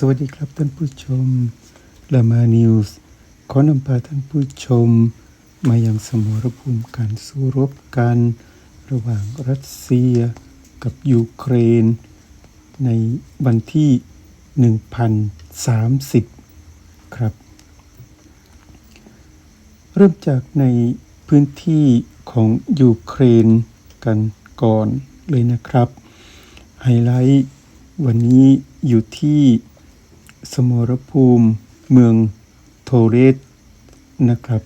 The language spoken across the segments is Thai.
สวัสดีครับท่านผู้ชมลามานิวส์ขอนำพาท่านผู้ชม มายังสมรภูมิการสู้รบกัน ระหว่างรัสเซียกับยูเครน ในวันที่ 1030 ครับ เริ่มจากในพื้นที่ของยูเครนกันก่อนเลยนะครับ ไฮไลท์วันนี้อยู่ที่ สมรภูมิเมืองโทเรสนะครับ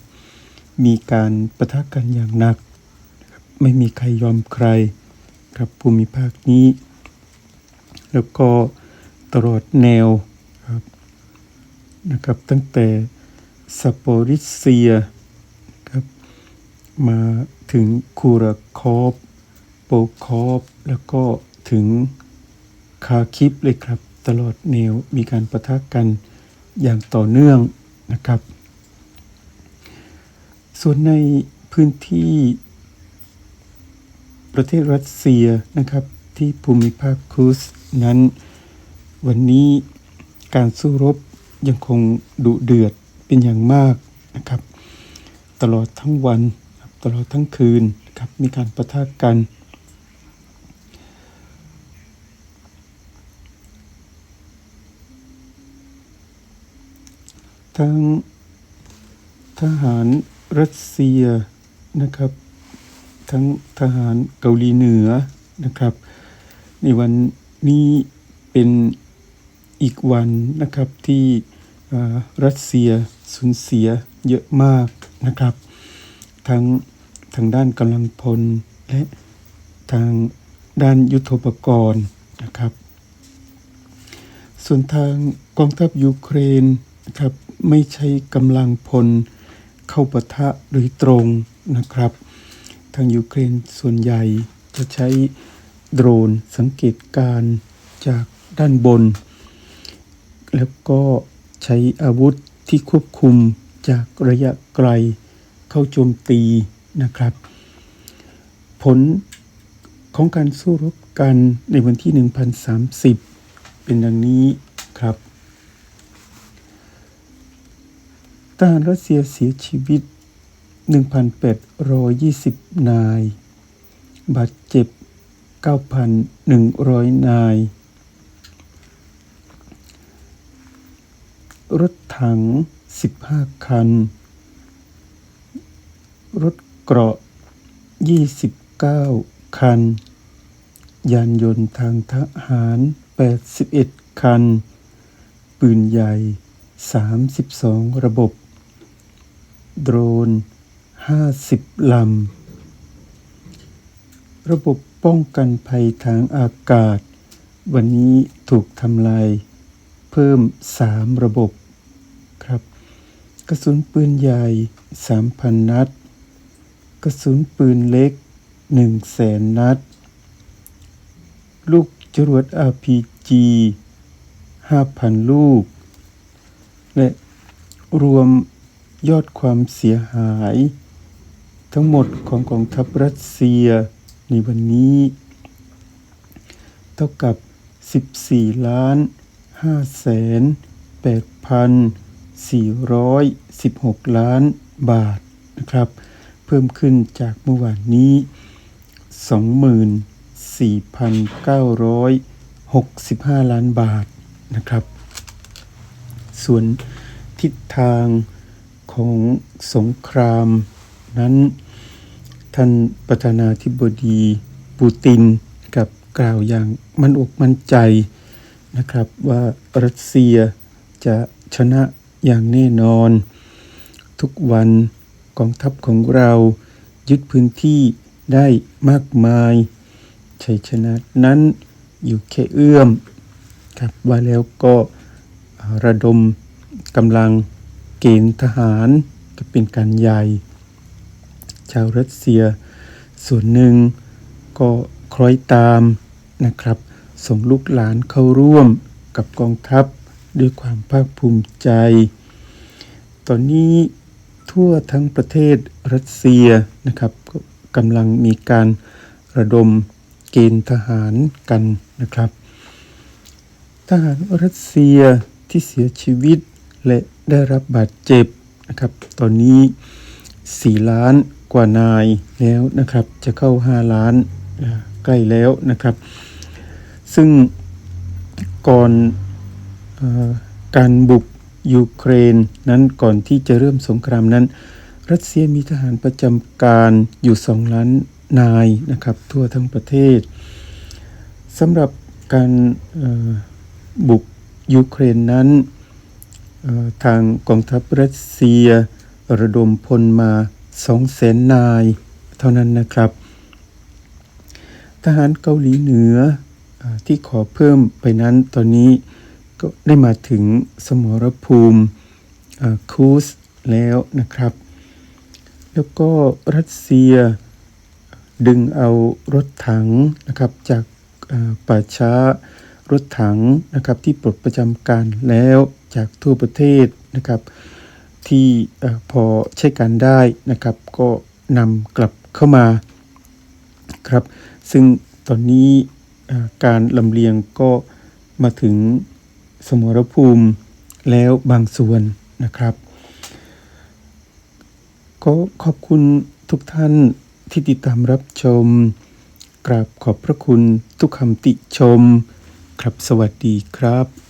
มีการประทะกันอย่างหนัก ไม่มีใครยอมใครครับภูมิภาคนี้ แล้วก็ตลอดแนวครับนะครับตั้งแต่ซาโปริเซียครับมาถึงคูราคอฟโปคอฟแล้วก็ถึงคาคิปเลยครับ ตลอดแนวมีการประทะกันอย่างต่อเนื่องนะครับ ส่วนในพื้นที่ประเทศรัสเซียนะครับที่ภูมิภาคคูสนั้น วันนี้การสู้รบยังคงดุเดือดเป็นอย่างมากนะครับ ตลอดทั้งวันตลอดทั้งคืนนะครับมีการประทะกัน ทั้งทหารรัสเซียนะครับ ทั้งทหารเกาหลีเหนือนะครับ ในวันนี้เป็นอีกวันนะครับที่รัสเซียสูญเสียเยอะมากนะครับ ทั้งทางด้านกำลังพลและทางด้านยุทธปกรณ์นะครับ ส่วนทางกองทัพยูเครนนะครับ ไม่ใช้กำลังพลเข้าปะทะโดยตรงนะครับ ทางยูเครนส่วนใหญ่จะใช้โดรนสังเกตการจากด้านบน แล้วก็ใช้อาวุธที่ควบคุมจากระยะไกลเข้าโจมตีนะครับ ผลของการสู้รบกันในวันที่ 1030 เป็นดังนี้ครับ ทหารรัสเซียเสียชีวิต 1,820 นาย บาดเจ็บ 9,100 นาย รถถัง 15 คัน รถเกราะ 29 คัน ยานยนต์ทางทหาร 81 คัน ปืนใหญ่ 32 ระบบ โดรน 50 ลำ ระบบป้องกันภัยทางอากาศ วันนี้ถูกทำลาย เพิ่ม 3 ระบบครับ กระสุนปืนใหญ่ 3,000 นัด กระสุนปืนเล็ก 100,000 นัด ลูกจรวด RPG 5,000 ลูก และรวม ยอดความเสียหาย ทั้งหมดของกองทัพรัสเซียในวันนี้ เท่ากับ 14 ล้าน5แสน8พัน416 ล้านบาทนะครับ เพิ่มขึ้นจากเมื่อวานนี้ 24,965 ล้านบาทนะครับ ส่วนทิศทาง ของสงครามนั้น ท่านประธานาธิบดีปูตินกับกล่าวอย่างมั่นอกมั่นใจนะครับว่ารัสเซียจะชนะอย่างแน่นอน ทุกวันกองทัพของเรายึดพื้นที่ได้มากมาย ชัยชนะนั้นอยู่แค่เอื้อมครับว่าแล้วก็ระดมกำลัง เกณฑ์ทหารก็เป็นการใหญ่ ชาวรัสเซีย ส่วนหนึ่งก็คล้อยตามนะครับ ส่งลูกหลานเข้าร่วมกับกองทัพด้วยความภาคภูมิใจ ตอนนี้ทั่วทั้งประเทศรัสเซียนะครับก็กำลังมีการระดมเกณฑ์ทหารกันนะครับ ทหารรัสเซียที่เสียชีวิตและ ได้รับบาดเจ็บนะครับ ตอนนี้ 4 ล้านกว่านายแล้วนะครับ จะเข้า 5 ล้านใกล้แล้วนะครับ ซึ่งก่อนอการบุกยูเครนนั้นก่อนที่จะเริ่มสงครามนั้น รัสเซียมีทหารประจำการอยู่ 2 ล้านนายนะครับ ทั่วทั้งประเทศสำหรับการบุกยูเครนนั้น ทางกองทัพรัสเซีย ระดมพลมา2แสนนาย เท่านั้นนะครับ ทหารเกาหลีเหนืออที่ขอเพิ่มไปนั้นตอนนี้ก็ได้มาถึงสมรภูมิคูสแล้วนะครับ แล้วก็รัสเซียดึงเอารถถังนะครับจากป่าช้ารถถังนะครับที่ปลดประจำการแล้ว จากทั่วประเทศนะครับ ที่พอใช้การได้นะครับ ก็นำกลับเข้ามาครับ ซึ่งตอนนี้การลำเลียงก็มาถึงสมรภูมิแล้วบางส่วนนะครับ ก็ขอบคุณทุกท่านที่ติดตามรับชม กราบขอบพระคุณทุกคำติชม ครับสวัสดีครับ